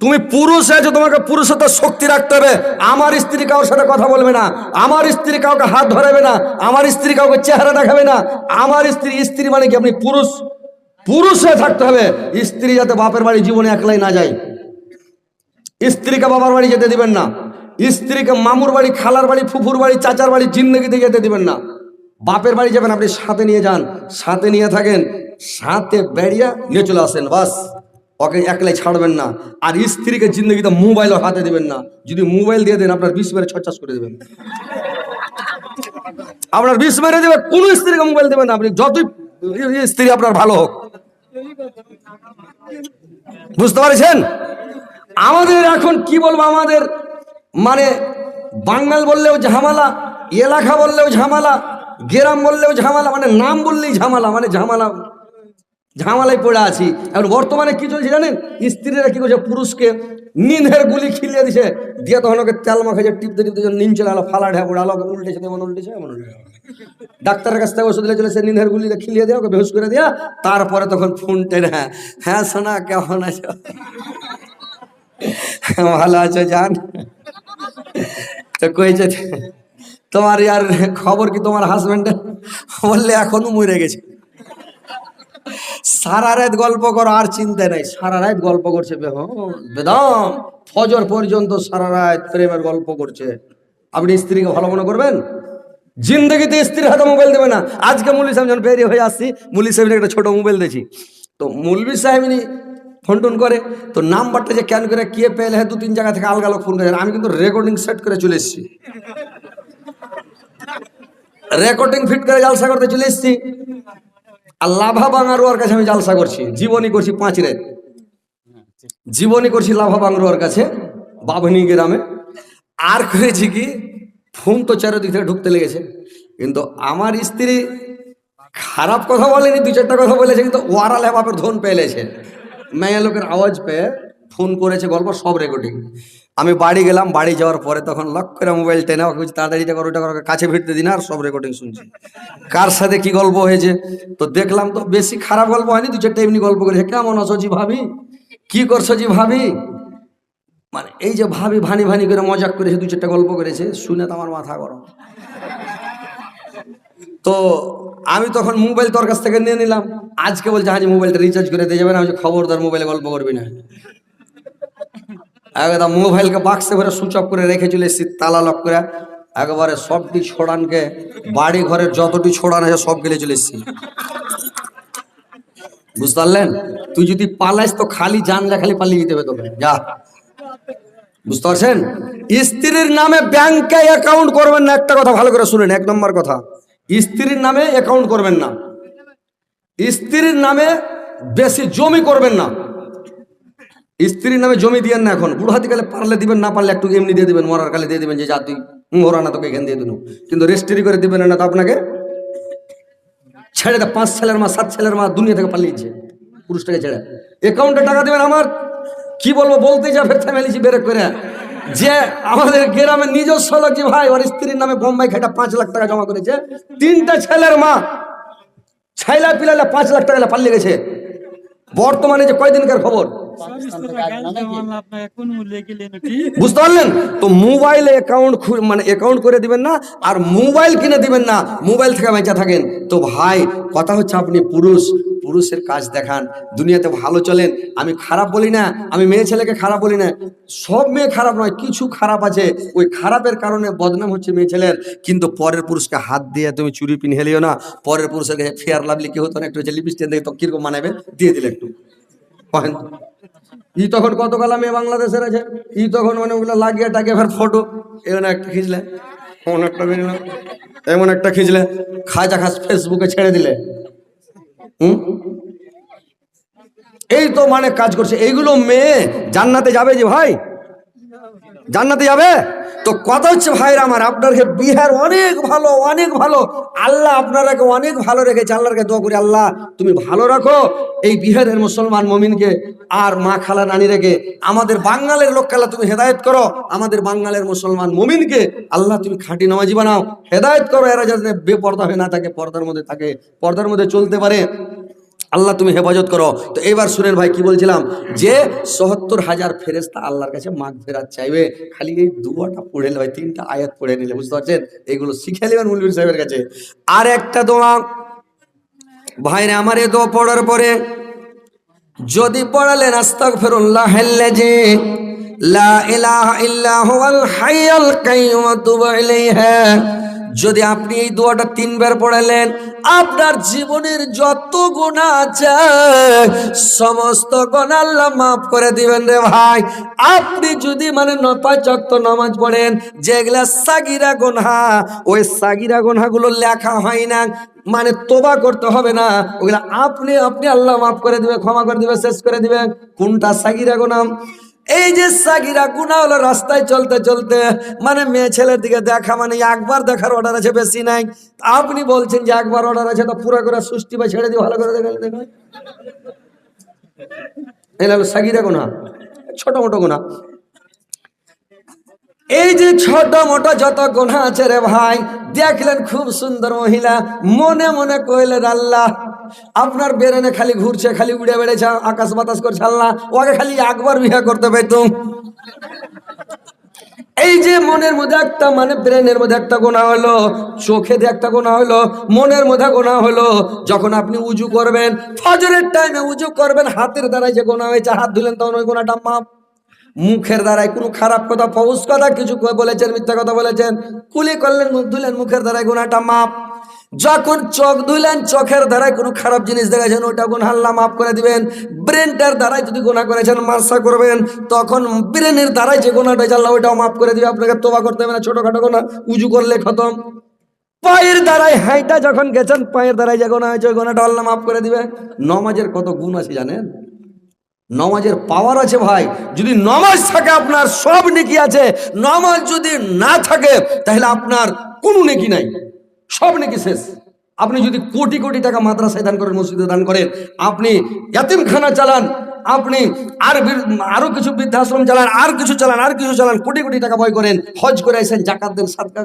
তুমি পুরুষ আছো তোমাকে পুরুষত্ব শক্তি রাখতে হবে। আমার স্ত্রী কারোর সাথে কথা বলবে না। আমার স্ত্রী কাউকে হাত ধরাবে না। আমার স্ত্রী কাউকে চেহারা দেখাবে না। আমার স্ত্রী স্ত্রী মানে কি? আপনি পুরুষ। পুরুষ হয়ে থাকতে হবে। স্ত্রী যাতে বাপের বাড়ি জীবনে একলাই না যায়। স্ত্রীকে বাবার বাড়ি যেতে দিবেন না। স্ত্রীকে মামুর বাড়ি, খালার বাড়ি, ফুফুর বাড়ি, চাচার বাড়ি, জিন্দগিতে যেতে দিবেন না। বাপের বাড়ি যাবেন, আপনি সাথে নিয়ে যান। সাথে নিয়ে থাকেন। সাথে বেরিয়ে নিয়ে চলে আসেন, বাস। ওকে একলাই ছাড়বেন না। আর স্ত্রীকে জিন্দগিতে মোবাইল হাতে দিবেন না। যদি মোবাইল দিয়ে দেন, আপনার বিষ মেরে ছচাস করে দেবেন। আপনার বিষ মেরে দেবে, কোন স্ত্রীকে মোবাইল দেবেন না। আপনি যতই স্ত্রী আপনার ভালো হোক। বুঝতে পারছেন? আমাদের এখন কি বলব আমাদের? মানে বাঙাল বললেও ঝামেলা, এলাকা বললেও ঝামেলা, গ্রাম বললেও ঝামেলা মানে নাম বললেই ঝামেলা মানে ঝামেলা ঝামেলায় পড়ে আছি। এখন বর্তমানে কি চলছে জানেন? স্ত্রীরা কি করছে? পুরুষকে নিনের গুলি খিলিয়ে দিছে। দিয়ে তখন ওকে তেল মাখে যে টিপতে টিপতে নিন চলে আলো ফালা ঢ্যাপ আলো ওকে উল্টেছে এমন উল্টেছে এমন উল্টেছে ডাক্তারের কাছ থেকে ওষুধ চলে সে নিনের গুলি খিলিয়ে দেওয়া ওকে বেহুশ করে দেওয়া তারপরে তখন ফোন টেনে হ্যাঁ হ্যাঁ সোনা, কেমন আছো? ভালো আছো, জান। তো কইছে, তোমার ইয়ার খবর কি তোমার হাজবেন্ডের বললে, এখনও মরে গেছে। সারা রাত গল্প করো, আর চিন্তা নাই। সারা রাত গল্প করছে বেদম। ফজর পর্যন্ত সারা রাত প্রেমের গল্প করছে। আপনি স্ত্রীকে ভালো মনে করবেন? জিন্দগিতে স্ত্রীর হাতে মোবাইল দেবে না। আজকে মুলি সাহেব যখন বেরিয়ে হয়ে আসছি, মুলি সাহেবের একটা ছোট মোবাইল দিয়েছি তো মুলবি সাহেবিনী ফোন টোন করে, তো নাম্বারটা যে ক্যান করে, কে পেলে হ্যাঁ দু তিন জায়গা থেকে আলগা লোক ফোন করে। আমি কিন্তু রেকর্ডিং সেট করে চলে এসেছি। রেকর্ডিং ফিট করে জালসা করতে চলে এসেছি। আর লাভা বাঙারুয়ার কাছে আমি জালসা করছি, জীবনী করছি পাঁচ রে। জীবনী করছি লাভা বাঙারুয়ার কাছে বাভনি গ্রামে। আর করেছি কি ফোন তো চারিদিক থেকে ঢুকতে লেগেছে। কিন্তু আমার স্ত্রী খারাপ কথা বলেনি, দু চারটা কথা বলেছে, কিন্তু ওয়ারালে বাপের ধন পেলেছে মেয়ে লোকের আওয়াজ পেয়ে ফোন করেছে গল্প সব রেকর্ডিং আমি বাড়ি গেলাম, বাড়ি যাওয়ার পরে তখন লক করে মোবাইল টেনে ওকে তাড়াতাড়ি করো ওটা করো কাছে ভিড়তে দিন আর সব রেকর্ডিং শুনছি। কার সাথে কি গল্প হয়েছে? তো দেখলাম তো বেশি খারাপ গল্প হয়নি, দু চারটা এমনি গল্প করেছে। কেমন আছো জি ভাবি? কি করছ জি ভাবি? মানে এই যে ভাবি ভানি ভানি করে মজাক করেছে, দু চারটা গল্প করেছে, শুনে তো আমার মাথা গরম। তো আমি তখন মোবাইল তোর কাছ থেকে নিয়ে নিলাম। আজকে বলছে হ্যাঁ মোবাইলটা রিচার্জ করে দিয়ে যাবেন আমি খবরদার মোবাইলে গল্প করবি না। একদম মোবাইলকে বাক্সে ভরে সুইচ অফ করে রেখে চলে তালা লক করে। একবারে সবটি ছোড়ানকে বাড়ি ঘরের যতটি ছোড়ান আছে সব গেলে চলে এসেছি। বুঝতে পারলেন? তুই যদি পালাইস তো খালি জান যা খালি পালিয়ে দিতে হবে তোকে। যা। বুঝতে পারছেন? স্ত্রীর নামে ব্যাংকে অ্যাকাউন্ট করবেন না, একটা কথা ভালো করে শুনেন, এক নম্বর কথা। স্ত্রীর নামে অ্যাকাউন্ট করবেন না। স্ত্রীর নামে বেশি জমি করবেন না। স্ত্রীর নামে জমি দিয়েন না এখন। বুড়ো হাতি কালে পারলে দিবেন, না পারলে একটু এমনি দিয়ে দিবেন, মরার কালে দিয়ে দিবেন, যে যা তুই মরা না তোকে এখান দিয়ে দিন। কিন্তু রেজিস্ট্রি করে দিবেন না তো আপনাকে? ছেড়ে দে, পাঁচ ছেলের মা, সাত ছেলের মা দুনিয়া থেকে পালিয়েছে পুরুষটাকে ছেড়ে অ্যাকাউন্টে টাকা দেবেন আমার? কি বলব, বলতে যা ফের ফ্যামিলি বেরেক করে। যে আমাদের গ্রামে নিজস্ব লোক যে ভাই, ওর স্ত্রীর নামে বোম্বাই খেটা পাঁচ লাখ টাকা জমা করেছে, তিনটা ছেলের মা ছাইলা পিলালে পাঁচ লাখ টাকা পালিয়ে গেছে। বর্তমানে যে কয়দিনকার খবর? বুঝতে পারলেন? তো মোবাইলে অ্যাকাউন্ট মানে অ্যাকাউন্ট করে দিবেন না আর মোবাইল কিনে দিবেন না মোবাইল থেকে বেঁচে থাকেন। তো ভাই কথা হচ্ছে আপনি পুরুষ পুরুষের কাজ দেখান দুনিয়াতে ভালো চলেন। আমি খারাপ বলি না আমি মেয়ে ছেলেকে খারাপ বলি না। সব মেয়ে খারাপ নয় কিছু খারাপ আছে। ওই খারাপের কারণে বদনাম হচ্ছে মেয়ে ছেলের। কিন্তু পরের পুরুষকে হাত দিয়ে তুমি চুরি পিন হেলিও না। পরের পুরুষের কাছে ফেয়ার লাভলি কি হতো না? একটু হচ্ছে লিপস্টিক দেখে তো কীরকম মানাবে? দিয়ে দিলে একটু। ই তখন কত কালামে বাংলাদেশের আছে ই তখন মানে ওগুলো লাগিয়ে টাকে ফের ফটো। এমন একটা খিঁচলে। এমন একটা বেরোলো এমন একটা খিঁচলে। খাজা খাস ফেসবুকে ছেড়ে দিলে। হুম? এই তো মানে কাজ করছে। এইগুলো মেয়ে জান্নাতে যাবে যে ভাই? জান্নাতে যাবে? তো কথা হচ্ছে ভাইরা আমার আপনাকে বিহার অনেক ভালো অনেক ভালো। আল্লাহ আপনারাকে অনেক ভালো রেখেছে। আল্লাহকে দোয়া করি, আল্লাহ তুমি ভালো রাখো। এই বিহারের মুসলমান মমিনকে আর মা খালা নানি রেখে আমাদের বাঙালের লোক খালা তুমি হেদায়ত করো। আমাদের বাঙালের মুসলমান মমিনকে আল্লাহ তুমি খাঁটি নামাজি বানাও। হেদায়ত করো, এরা যাতে বেপর্দা হয়ে না থাকে, পর্দার মধ্যে থাকে, পর্দার মধ্যে চলতে পারে। আল্লাহ তুমি হেফাজত করো। তো এবার শুনেন ভাই, কি বলছিলাম? যে সত্তর হাজার ফেরেস্তা আল্লাহর কাছে মাঘ ফেরাত চাইবে, খালি এই দুয়াটা পড়ে ভাই, তিনটা আয়াত পড়ে নিলে, বুঝতে পারছেন? এগুলো শিখে নেবেন মুলবির সাহেবের কাছে। আর একটা দোয়া, ভাইরে আমার এ দোয়া পড়ার পরে, যদি পড়ালেন, আস্তাগফিরুল্লাহ আল্লাজি লা ইলাহা ইল্লা হুয়াল হাইয়ুল কাইয়ুম তুবু ইলাইহি। যদি আপনি এই দোয়াটা তিনবার পড়ালেন, আপনার জীবনের যত গুণা আছে, সমস্ত গুণা আল্লাহ মাফ করে দিবেন রে ভাই। আপনি যদি মানে নপায় চক্ত নামাজ পড়েন যেগুলা সাগিরা গুনহা, ওই সাগিরা গুনহাগুলো লেখা হয় না মানে তোবা করতে হবে না। ওগুলা আপনি আপনি আল্লাহ মাফ করে দিবে ক্ষমা করে দিবে শেষ করে দিবে কোনটা সাগিরা গোনাম এই যে সাগিরা গুণা হলো রাস্তায় চলতে চলতে মানে মেয়ে ছেলের দিকে দেখা মানে একবার দেখার অর্ডার আছে বেশি নাই। আপনি বলছেন যে একবার অর্ডার আছে, তো পুরো করে সুষ্টি বা ছেড়ে দিয়ে ভালো করে দেখা দেখা সাগিরা গুনা ছোট মোটো গোনা এই যে ছোট মোটো যত গোনা আছে রে ভাই, দেখলেন খুব সুন্দর মহিলা। মনে মনে কইলেন, আল্লাহ, আপনার বেরেনে খালি ঘুরছে, খালি উড়ে বেড়েছে, আকাশ বাতাস করছে আল্লাহ ওকে খালি একবার বিয়ে করতে পাইতুম এই যে মনের মধ্যে একটা মানে ব্রেনের মধ্যে একটা গোনা হলো, চোখে দিয়ে একটা গোনা হলো, মনের মধ্যে গোনা হলো, যখন আপনি উজু করবেন, ফজরের টাইমে উজু করবেন, হাতের দ্বারাই যে গোনা হয়েছে, হাত ধুলেন, তখন ওই গোনাটা মাপ মুখের দ্বারায় কোনো খারাপ কথা ফৌস কথা কিছু বলেছেন, মিথ্যা কথা বলেছেন, কুলি করলেন, মুখ ধুলেন, মুখের দ্বারাই গোনাটা মাপ যখন চোখ ধুলেন, চোখের দ্বারায় কোনো খারাপ জিনিস দেখেছেন, ওটা গুণ হাল্লা মাফ করে দিবেন। ব্রেনটার দ্বারাই যদি গোনা করেছেন, মার্সা করবেন, তখন ব্রেনের দ্বারাই যে গোনাটা আল্লাহ ওইটাও মাফ করে দিবে। আপনাকে তোবা করতে হবে না, ছোটখাটো গোনা উজু করলে খতম। পায়ের দ্বারাই হাইটা যখন গেছেন, পায়ের দ্বারাই যে গোনা হয়েছে, ওই গোনাটা আল্লাহ মাফ করে দিবে। নমাজের কত গুণ আছে জানেন? নমাজের পাওয়ার আছে ভাই। যদি নমাজ থাকে, আপনার সব নেকি আছে। নমাজ যদি না থাকে, তাহলে আপনার কোনো নেকি নাই। সব নেকি শেষ। আপনি যদি কোটি কোটি টাকা মাদ্রাসায় দান করেন, মসজিদে দান করেন, আপনি ইয়াতিমখানা চালান, আপনি আর আরও কিছু বৃদ্ধাশ্রম চালান, আর কিছু চালান, আর কিছু চালান, কোটি কোটি টাকা বয় করেন, হজ করে আসেন জাকাত দেন, সাদকা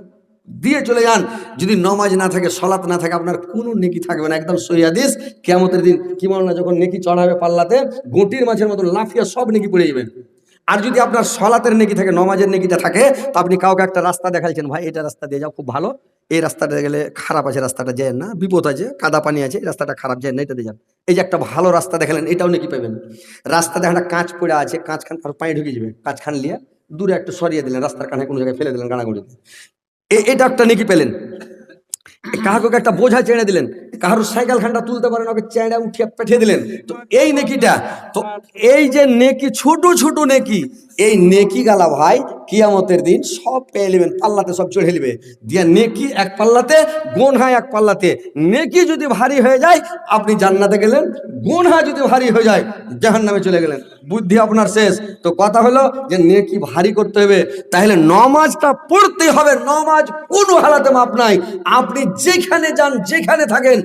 দিয়ে চলে যান। যদি নমাজ না থাকে, সলাত না থাকে, আপনার কোনো নেকি থাকবে না। একদম সহিদিস কেমতের দিন কি না যখন নেকি চড়াবে পাল্লাতে গুটির মাছের মতো লাফিয়া সব নেকি পড়ে যাবেন। আর যদি আপনার সলাতের নেকি থাকে, নমাজের নেকিটা থাকে, তা আপনি কাউকে একটা রাস্তা দেখাইছেন, ভাই, এটা রাস্তা দিয়ে যাও, খুব ভালো। এই রাস্তাটা গেলে খারাপ আছে, রাস্তাটা যায় না, বিপদ আছে, কাদা পানি আছে, এই রাস্তাটা খারাপ যায় না এটা দিয়ে যান। এই যে একটা ভালো রাস্তা দেখালেন, এটাও নাকি পাবেন। রাস্তা দেখা কাঁচ পড়ে আছে কাঁচখান আর পানি ঢুকে যাবে। কাঁচখান লিয়ে দূরে একটু সরিয়ে দিলেন, রাস্তার কানে কোনো জায়গায় ফেলে দিলেন গানাগুড়িতে এ- ডাকটা নেকি পেলেন? কাহাকে একটা বোঝা চেড়ে দিলেন, কাহার সাইকেল খানটা তুলতে পারেন, ওকে চেড়ে উঠিয়ে পেঠিয়ে দিলেন। তো এই নেকিটা, তো এই যে নেকি, ছোট ছোট নেকি, এই নেকি গালা ভাই কিয়ামতের দিন সব পেয়ে নেবেন, পাল্লাতে সব চড়ে নেবে দিয়ে নেকি এক পাল্লাতে, গোনহা এক পাল্লাতে। নেকি যদি ভারী হয়ে যায়, আপনি জান্নাতে গেলেন, গোনহা যদি ভারী হয়ে যায় জাহান নামে চলে গেলেন। বুদ্ধি আপনার শেষ। তো কথা হলো যে নেকি ভারী করতে হবে, তাহলে নমাজটা পড়তে হবে, নমাজ কোনো হালাতে মাপ নাই। আপনি যেখানে যান, যেখানে থাকেন।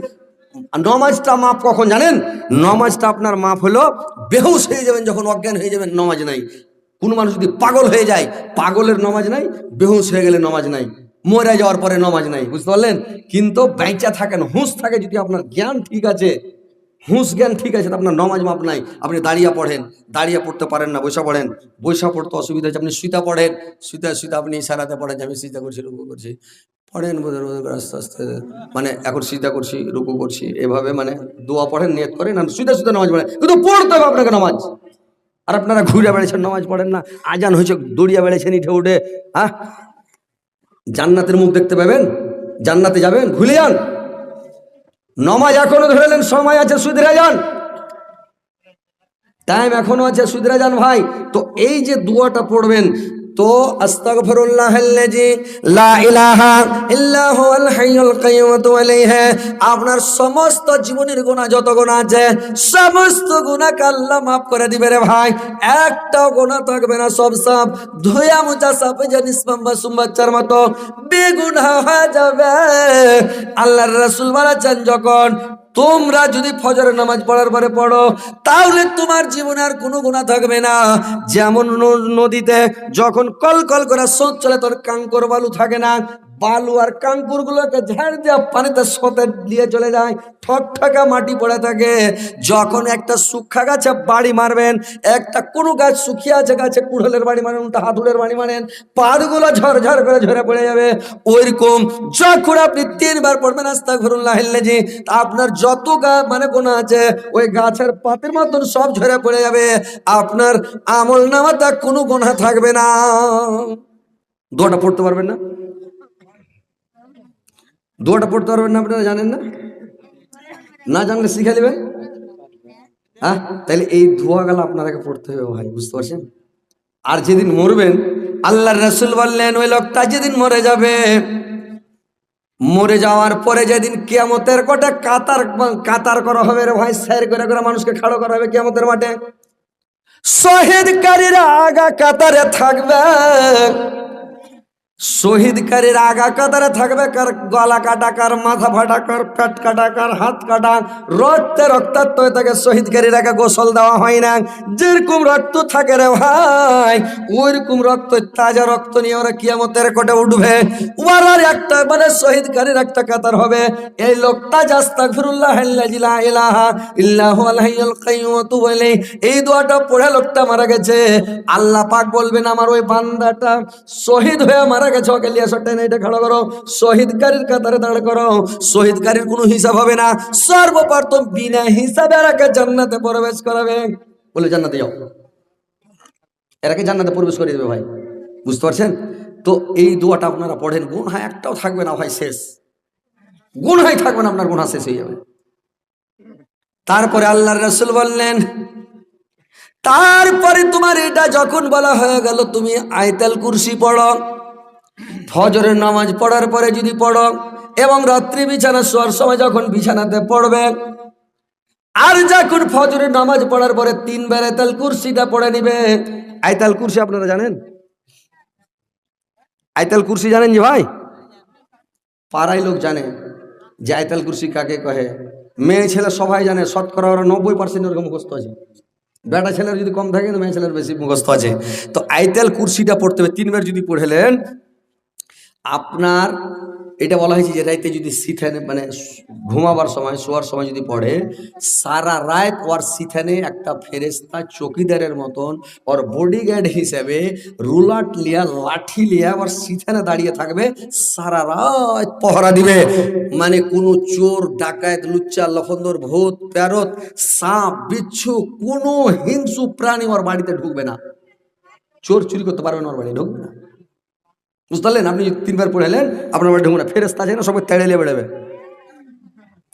নমাজটা মাপ কখন জানেন? নমাজটা আপনার মাপ হলো বেহুশ হয়ে যাবেন, যখন অজ্ঞান হয়ে যাবেন, নমাজ নাই। কোনো মানুষ যদি পাগল হয়ে যায়, পাগলের নমাজ নাই, বেহুশ হয়ে গেলে নমাজ নাই। মরে যাওয়ার পরে নমাজ নাই, বুঝতে পারলেন? কিন্তু বেঁচা থাকেন, হুঁশ থাকে যদি আপনার জ্ঞান ঠিক আছে। হুঁশ জ্ঞান ঠিক আছে আপনার নমাজ মাপ নাই, আপনি দাঁড়িয়ে পড়েন, দাঁড়িয়ে পড়তে পারেন না বৈশা পড়েন বৈশা পড়তে অসুবিধা হচ্ছে আপনি সুতা পড়েন সুতা সুতা আপনি ইশারাতে পড়েন, যে আমি সিজা করছি, রুকু করছি, পড়েন বোধহয় করে আস্তে আস্তে মানে এখন সিজা করছি, রুকু করছি, এভাবে মানে দোয়া পড়েন, নিয়ত করেন, আর সুতা সুতা নামাজ পড়েন, কিন্তু পড়তে হবে আপনাকে নামাজ, আর আপনারা ঘুরে বেড়েছেন নামাজ পড়েন না, আজান হয়েছে, দড়িয়া বেড়েছেন ইঠে উঠে হ্যাঁ? জান্নাতের মুখ দেখতে পাবেন, জান্নাতে যাবেন ভুলে যান নমাজ এখনও ধরেলেন সময় আছে সুদরা যান। টাইম এখনও আছে সুদরা যান ভাই। তো এই যে দুয়াটা পড়বেন তো আপনার সমস্ত জীবনের গুনাহ যত গুনাহ আছে, সমস্ত গুনাহকে আল্লাহ maaf করে দিবে রে ভাই। একটাও গুনাহ থাকবে না সব সব ধুয়া মুছা সাপে জানিস বাম্বা সুম্বাচ্চার মতো বেগুনাহ হয়ে যাবে। আল্লাহর রাসূল বলেছেন যখন তোমরা যদি ফজরের নামাজ পড়ার পরে পড়ো, তাহলে তোমার জীবনে আর কোনো গুণা থাকবে না। যেমন নদীতে যখন কল কল করা স্রোত চলে, তোর কাঙ্কর বালু থাকে না বালু আর কাঙ্কুর গুলোকে ঝাড় দেওয়া পানিতে সতে দিয়ে চলে যায়। ঠক ঠকা মাটি পড়ে থাকে। যখন একটা শুক্ষা গাছে বাড়ি মারবেন, একটা কোনো গাছ শুকিয়ে আছে গাছে কুড়লের বাড়ি মারেন, উল্টা হাতুড়ের বাড়ি মারেন পাতগুলো ঝরঝর করে ঝরে পড়ে যাবে। ওইরকম যখন আপনি তিনবার পড়বেন আস্তা ঘুরুন লাহিল্লেজি আপনার যত গা মানে গোনা আছে, ওই গাছের পাতের মতন সব ঝরে পড়ে যাবে। আপনার আমল নামাতে কোনো গোনা থাকবে না। দোয়াটা পড়তে পারবেন না? দোয়াটা পড়তে পারবেন না আপনারা জানেন না? না জানলে শিখে নেবেন হ্যাঁ? তাহলে এই ধোয়া গেল আপনারাকে পড়তে হবে ভাই, বুঝতে পারছেন? আর যেদিন মরবেন আল্লাহ রসুল বললেন, ওই লোকটা যেদিন মরে যাবে, মরে যাওয়ার পরে যেদিন কিয়ামতের কোটে কাতার কাতার করা হবে রে ভাই, স্যার করে করে মানুষকে খাড়ো করা হবে কিয়ামতের মাঠে। শহীদকারীরা আগা কাতারে থাকবে। শহীদকারীর আগা কাতারে থাকবে কার গলা কাটা, কার মাথা ফাটা, কার পেট কাটা, কার হাত কাটা। রক্তে রক্তাক্ত হয়ে থাকে শহীদকারীর আগে গোসল দেওয়া হয় না। যেরকম রক্ত থাকে রে ভাই, ওইরকম রক্ত, তাজা রক্ত নিয়ে ওরা কিয়ামতের কোটে উঠবে। ওরার একটা মানে শহীদকারীর একটা কাতার হবে। এই লোকটা জাস্তাগফিরুল্লাহ আল্লাযী লা ইলাহা ইল্লাহু আল হাইয়ুল তুবু ইলাইহি। এই দোয়াটা পড়ে লোকটা মারা গেছে। আল্লাহ পাক বলবেন, আমার ওই বান্দাটা শহীদ হয়ে মারা গেছে ওকে লিয়া না এটা খাড়া করো। শহীদকারীর কাতারে দাঁড় করো। শহীদকারীর কোনো হিসাব হবে না। সর্বপ্রথম বিনা হিসাবে এরাকে জান্নাতে প্রবেশ করাবে। বলে জান্নাতে যাও। এরাকে জান্নাতে প্রবেশ করে দেবে ভাই। বুঝতে পারছেন? তো এই দোয়াটা আপনারা পড়েন। গুণ হয় একটাও থাকবে না ভাই, শেষ। গুণ হয় থাকবে না, আপনার গুণা শেষ হয়ে যাবে। তারপরে আল্লাহর রসুল বললেন, তারপরে তোমার এটা যখন বলা হয়ে গেল, তুমি আয়তাল কুরসি পড়ো। ফজরের নামাজ পড়ার পরে যদি পড়ো, এবং রাত্রি বিছানা শোয়ার সময় যখন বিছানাতে পড়বে, আর যখন ফজরের নামাজ পড়ার পরে তিন তিনবার আয়তাল কুরসিটা পড়ে নিবে। আয়তাল কুরসি আপনারা জানেন? আয়তাল কুরসি জানেন যে ভাই? পাড়ায় লোক জানে যে আয়তাল কুরসি কাকে কহে। মেয়ে ছেলে সবাই জানে, শতকরা ওরা নব্বই পার্সেন্ট ওরকম মুখস্থ আছে। বেটা ছেলের যদি কম থাকে মেয়ে ছেলের বেশি মুখস্থ আছে। তো আইতেল কুরসিটা পড়তে হবে। তিনবার যদি পড়েলেন আপনার এটা বলা হয়েছে যে রাইতে যদি সিথানে মানে ঘুমাবার সময়, শোয়ার সময় যদি পড়ে, সারা রাত ওর সিথানে একটা ফেরেস্তা চকিদারের মতন ওর বডিগার্ড হিসেবে রুলাট লিয়া, লাঠি লিয়া ওর সিথানে দাঁড়িয়ে থাকবে, সারা রাত পহরা দিবে। মানে কোনো চোর ডাকায়ত লুচ্চা, লফন্দর, ভূত, প্যারত, সাপ, বিচ্ছু, কোনো হিংসু প্রাণী ওর বাড়িতে ঢুকবে না। চোর চুরি করতে পারবে না ওর বাড়ি ঢুকবে না। বুঝতে পারলেন? আপনি তিনবার পড়েলেন আপনার বাড়ি ঢুকবে না ফেরেস্তা আছে না সবাই তেড়ে নিয়ে বেড়াবে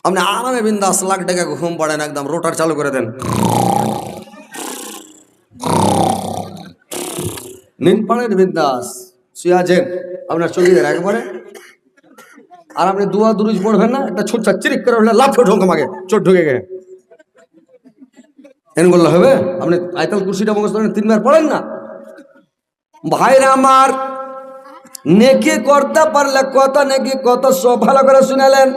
আপনি আরামে বিন্দাস লাখ টাকা ঘুম পড়েন একদম, রোটার চালু করে দেন। নিন পাড়েন বিন্দাস, শুয়ে আছেন। আপনার চোখে দেন একবারে আর আপনি দুয়া দুরুজ পড়বেন না, একটা ছোট চিরিক করে উঠলে লাফে ঢোক আমাকে চোট ঢুকে গে এন বললে হবে? আপনি আয়তাল কুর্সিটা মুখস্থ তিনবার পড়েন না। ভাইরা আমার নেকি করতে পারলে কত নেকি, কত সব ভালো করে শুনালেন।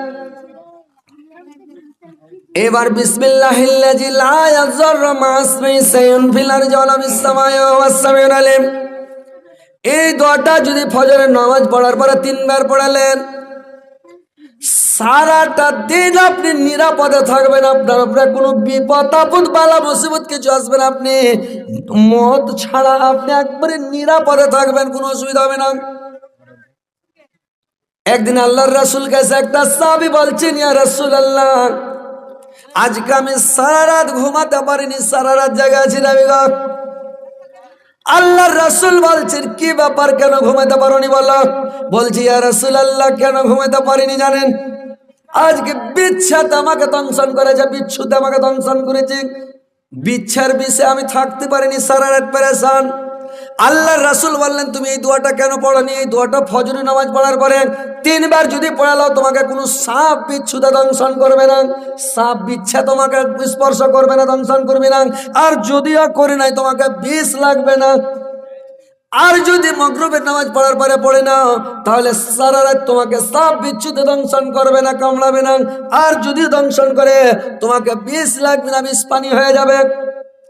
এবার বিসমিল্লাহিল্লাজি লা ইয়াযুররু মাসমি সাইয়ুন ফিল আরজি ওয়া ফিস সামাই ওয়াস সামিউল আলিম। এই দোয়াটা যদি ফজরের নামাজ পড়ার পরে তিনবার পড়ালেন, সারাটা দিন আপনি নিরাপদে থাকবেন, আপনার উপরে কোনো বিপদ, আপদ, বালা, মুসিবত কিছু আসবে না। আপনি মদ ছাড়া আপনি একবারে নিরাপদে থাকবেন, কোনো অসুবিধা হবে না। একদিন আল্লাহর রাসুল কাছে একটা সাবি বলছেন, ইয়া রাসুল আল্লাহ আজকে আমি সারা রাত ঘুমাতে পারিনি, সারা রাত জায়গা আছি না বিগত আল্লাহর রাসুল বলছেন, কি ব্যাপার, কেন ঘুমাতে পারোনি বলো? বলছি, ইয়া রাসুল আল্লাহ কেন ঘুমাতে পারিনি জানেন? আজকে বিচ্ছাত আমাকে দংশন করেছে, বিচ্ছুতে আমাকে দংশন করেছে। বিচ্ছার বিষয়ে আমি থাকতে পারিনি, সারা রাত পেরেশান। আল্লাহর রাসুল বললেন, তুমি এই দোয়াটা কেন পড়নি? এই দোয়াটা ফজরি নামাজ পড়ার পরে তিনবার যদি পড়ালো তোমাকে কোনো সাপ বিচ্ছুতে দংশন করবে না। সাপ বিচ্ছা তোমাকে স্পর্শ করবে না, দংশন করবে না। আর যদিও করে নাই, তোমাকে বিষ লাগবে না। আর যদি মগরবের নামাজ পড়ার পরে পড়ে না তাহলে সারা রাত তোমাকে সাপ বিচ্ছুতে দংশন করবে না, কামড়াবে না। আর যদি দংশন করে, তোমাকে বিষ লাগবে না বিষ পানি হয়ে যাবে।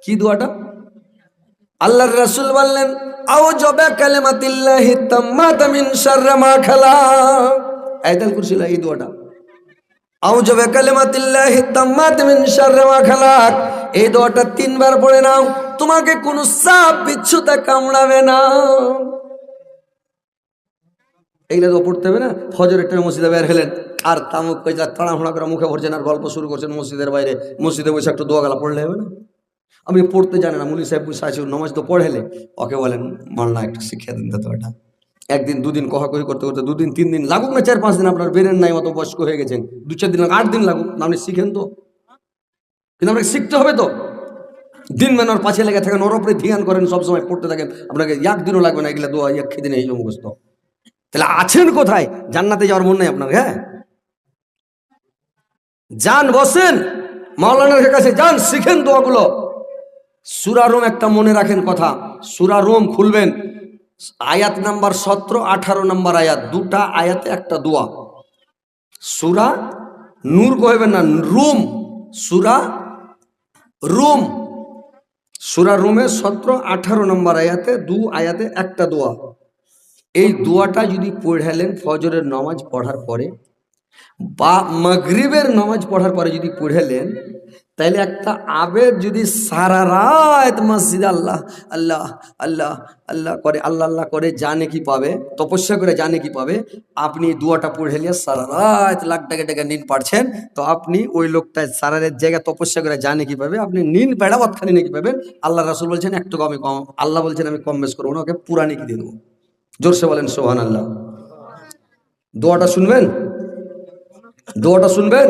কি দোয়াটা? আল্লাহর রাসূল বললেন আউযবা কালিমাতিল্লাহি তাম্মাত মিন শাররি মা খালাক আয়াতুল কুরসি এই দোয়াটা। আউযবা কালিমাতিল্লাহি তাম্মাত মিন শাররি মা খালাক এই দোয়াটা তিনবার পড়ে নাও, তোমাকে কোনো সাপ, বিচ্ছুতে কামড়াবে না। এইগুলো তো পড়তে হবে না? ফজরের টাইমে মসজিদে বের হলেন, আর তামুক তাড়াহুড়া করে মুখে ভরছেন, আর গল্প শুরু করছেন মসজিদের বাইরে। মসজিদে বসে একটু দোয়া গালা পড়লে হবে না? আমি পড়তে জানি না। মুলি সাহেব আছে নমাজ তো পড়েলে। ওকে বলেন মাল্লা একটু শিখিয়ে দিন তো এটা একদিন, দুদিন কহা কহি করতে করতে দুদিন তিন দিন লাগুক না, চার পাঁচ দিন আপনার বেরেন নাই, অত বয়স্ক হয়ে গেছেন। দু চার দিন আট দিন লাগুক, না আপনি শিখেন তো। কিন্তু আপনাকে শিখতে হবে তো। দিন মেন ওর পাশে লেগে থাকেন, ওর উপরে ধ্যান করেন সবসময় পড়তে থাকেন। আপনাকে এক দিনও লাগবে না, এগুলো দোয়া এক খেদিন এই মুখস্থ তাহলে আছেন কোথায়? জান্নাতে যাওয়ার মন নেই আপনার হ্যাঁ? যান, বসেন। মাওলানার কাছে যান, শিখেন দোয়াগুলো। সুরা রোম একটা মনে রাখেন কথা। সুরা রোম খুলবেন, আয়াত নাম্বার সতেরো, আঠারো নাম্বার আয়াত, দুটা আয়াতে একটা দোয়া। সুরা নূর কহবেন না, রুম, সুরা রুম। সুরা রুমে সতেরো, আঠারো নম্বর আয়াতে, দু আয়াতে একটা দোয়া। এই দোয়াটা যদি পড়ালেন ফজরের নামাজ পড়ার পরে, বা মাগরিবের নামাজ পড়ার পরে যদি পড়ালেন তাহলে একটা আবেগ যদি সারা রাত মসজিদ আল্লাহ আল্লাহ আল্লাহ আল্লাহ করে, আল্লাহ আল্লাহ করে, জানে কি পাবে, তপস্যা করে জানে কি পাবে, আপনি দুয়াটা পড়ে সারা রাত লাখ টাকা টাকা নিন পারছেন তো আপনি ওই লোকটা সারা রাত জায়গায় তপস্যা করে জানে কি পাবে, আপনি নিন বেড়াবাদ খানি নাকি পাবেন? আল্লাহ রাসুল বলছেন, একটু আমি কম, আল্লাহ বলছেন, আমি কম বেশ করব না, ওকে পুরা নাকি দিয়ে দেবো। জোরসে বলেন সোহান আল্লাহ দোয়াটা শুনবেন? দোয়াটা শুনবেন?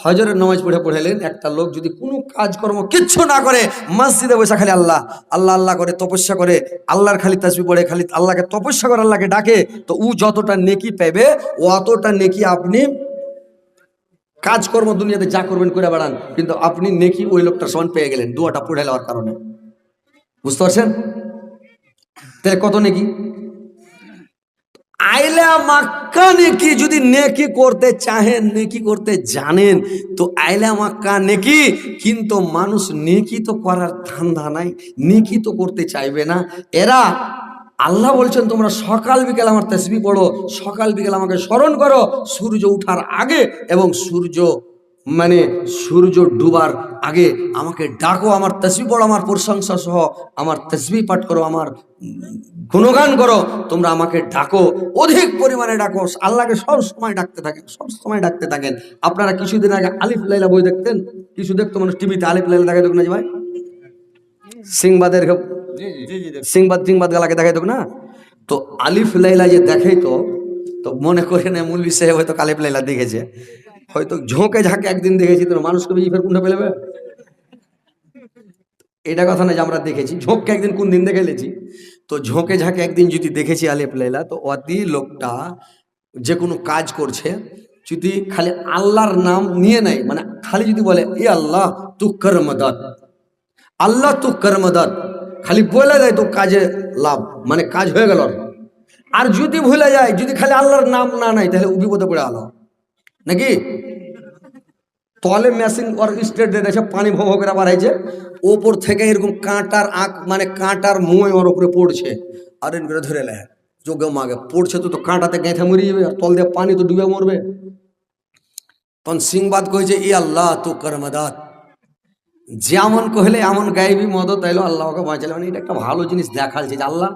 ফজরের নামাজ পড়ে পড়েলেন একটা লোক যদি কোনো কাজকর্ম কিচ্ছু না করে, মসজিদে বসে খালি আল্লাহ আল্লাহ আল্লাহ করে, তপস্যা করে, আল্লাহর খালি তাসবি পড়ে, খালি আল্লাহকে তপস্যা করে, আল্লাহকে ডাকে, তো ও যতটা নেকি পাবে অতটা নেকি আপনি কাজকর্ম দুনিয়াতে যা করবেন করে বেড়ান। কিন্তু আপনি নেকি ওই লোকটার সমান পেয়ে গেলেন, দুয়াটা পড়ে নেওয়ার কারণে। বুঝতে পারছেন? তাহলে কত নেকি? আইলা মাক্কা নেকি যদি নেকি করতে চাহেন, নেকি করতে জানেন, তো আইলা মাক্কা নেকি কিন্তু মানুষ নেকি তো করার ধান্দা নাই, নেকি তো করতে চাইবে না। এরা, আল্লাহ বলছেন, তোমরা সকাল বিকেল আমার তেসবি পড়ো, সকাল বিকেল আমাকে স্মরণ করো, সূর্য উঠার আগে এবং সূর্য মানে সূর্য ডুবার আগে আমাকে ডাকো আমার তসবি পড়ো আমার প্রশংসা সহ আমার তসবি পাঠ করো আমার গুণগান করো তোমরা আমাকে ডাকো অধিক পরিমাণে ডাকো আল্লাহকে সব সময় ডাকতে থাকেন সব সময় ডাকতে থাকেন। আপনারা কিছুদিন আগে আলিফ লাইলা বই দেখতেন? কিছু দেখতো মানুষ টিভিতে আলিফ লাইলা দেখা দেখুন না যে ভাই? সিংবাদের সিংবাদ সিংবাদ গালাকে দেখাই না তো আলিফ লাইলা যে দেখাই তো তো মনে করে না মুল্লি সাহেব হয়তো কালিফ লাইলা দেখেছে। হয়তো ঝোঁকে ঝাঁকে একদিন দেখেছি তো মানুষকে বেশি ফের কোনটা পেলেবে এটা কথা না যে আমরা দেখেছি, ঝোঁককে একদিন কোন দিন দেখে লেছি তো ঝোঁকে ঝাঁকে একদিন যদি দেখেছি আলিফ লাইলা, তো অতি লোকটা যে কোনো কাজ করছে, যদি খালি আল্লাহর নাম নিয়ে নেয় মানে খালি যদি বলে, এ আল্লাহ, তু কর মদত আল্লাহ, তু কর মদত খালি বলে দেয় তো কাজে লাভ। মানে কাজ হয়ে গেল আর। যদি ভুলে যায়, যদি খালি আল্লাহর নাম না নাই তাহলে বিপদে পড়ে আলো। নাকি? তলে মেশিন ওর স্টেট দিয়েছে পানি ভো করে বাড়াইছে ওপর থেকে এরকম কাঁটার আঁক মানে কাঁটার মই ওর উপরে পড়ছে। আর এরকম করে ধরে নেয় যোগ্য মাগে, পড়ছে তো তো কাঁটাতে গেঁথে মরে যাবে, আর তল দিয়ে পানি তো ডুবে মরবে। তখন সিংবাদ কইছে, ই আল্লাহ, তু করমদাত। যেমন কহলে এমন গাইবি মদত, তাইলো আল্লাহ ওকে বাঁচালে মানে এটা একটা ভালো জিনিস দেখালছে যে আল্লাহ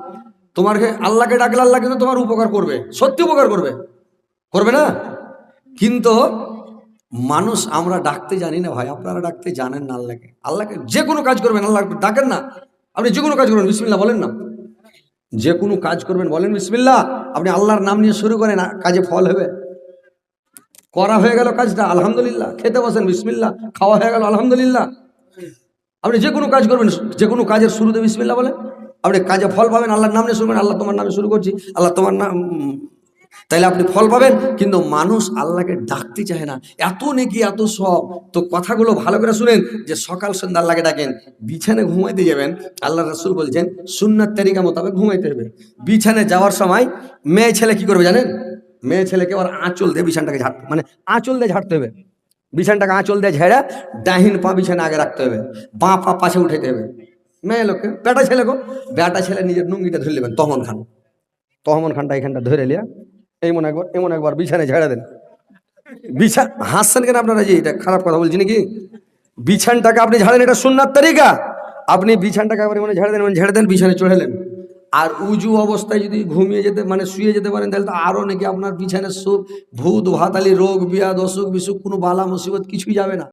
তোমার আল্লাহকে ডাকলে আল্লাহ কিন্তু তোমার উপকার করবে, সত্যি উপকার করবে। করবে না? কিন্তু মানুষ আমরা ডাকতে জানি না ভাই, আপনারা ডাকতে জানেন না আল্লাহকে। আল্লাহকে যে কোনো কাজ করবেন, আল্লাহ ডাকেন না। আপনি যে কোনো কাজ করবেন, বিসমিল্লাহ বলেন না। যে কোনো কাজ করবেন, বলেন বিসমিল্লাহ। আপনি আল্লাহর নাম নিয়ে শুরু করেন কাজে ফল হবে। করা হয়ে গেল কাজটা, আলহামদুলিল্লাহ। খেতে বসেন, বিসমিল্লাহ। খাওয়া হয়ে গেল, আলহামদুলিল্লাহ। আপনি যে কোনো কাজ করবেন, যে কোনো কাজের শুরুতে বিসমিল্লাহ বলে আপনি কাজে ফল পাবেন, আল্লাহর নাম নিয়ে শুরু করেন, আল্লাহ তোমার নামে শুরু করছি। আল্লাহ তোমার নাম তাইলে আপনি ফল পাবেন, কিন্তু মানুষ আল্লাহকে ডাকতে চায় না। এত নাকি, এত সব তো কথাগুলো ভালো করে শুনেন, যে সকাল সন্ধ্যা আল্লাহকে ডাকেন, বিছানে ঘুমাইতে যাবেন আল্লাহ রাসুল বলছেন সুন্নার তারিকা মোতাবেক ঘুমাইতে হবে। বিছানে যাওয়ার সময় মেয়ে ছেলে কি করবে জানেন? মেয়ে ছেলেকে আবার আঁচল দিয়ে বিছানটাকে ঝাড় মানে আঁচল দিয়ে ঝাড়তে হবে। বিছানটাকে আঁচল দিয়ে ঝেড়ে ডাহিন পা বিছানে আগে রাখতে হবে। বাঁ পা পাশে উঠাইতে হবে। মেয়ে লোককে, বেটা ছেলে গো। বেটা ছেলে নিজের নুঙ্গিটা ধরে নেবেন, তহমন খান। তহমন খানটা এখানটা ধরে লিয়া এমন একবার এমন একবার বিছানায় ঝেড়ে দেন। বিছান হাসছেন কেন আপনারা যে এটা খারাপ কথা বলছি নাকি? বিছানটাকে আপনি ঝাড়েন, এটা সুন্নার তালিকা আপনি বিছানটাকে একবার মানে ঝেড়ে দেন মানে ঝেড়ে দেন বিছানে চড়েলেন আর উজু অবস্থায় যদি ঘুমিয়ে যেতে মানে শুয়ে যেতে পারেন, তাহলে তো আরও নাকি আপনার বিছানের সুখ, ভূত, ভাতালি, রোগ, বিয়াদ, অসুখ, বিসুখ, কোনো বালা, মুসিবত কিছুই যাবে না।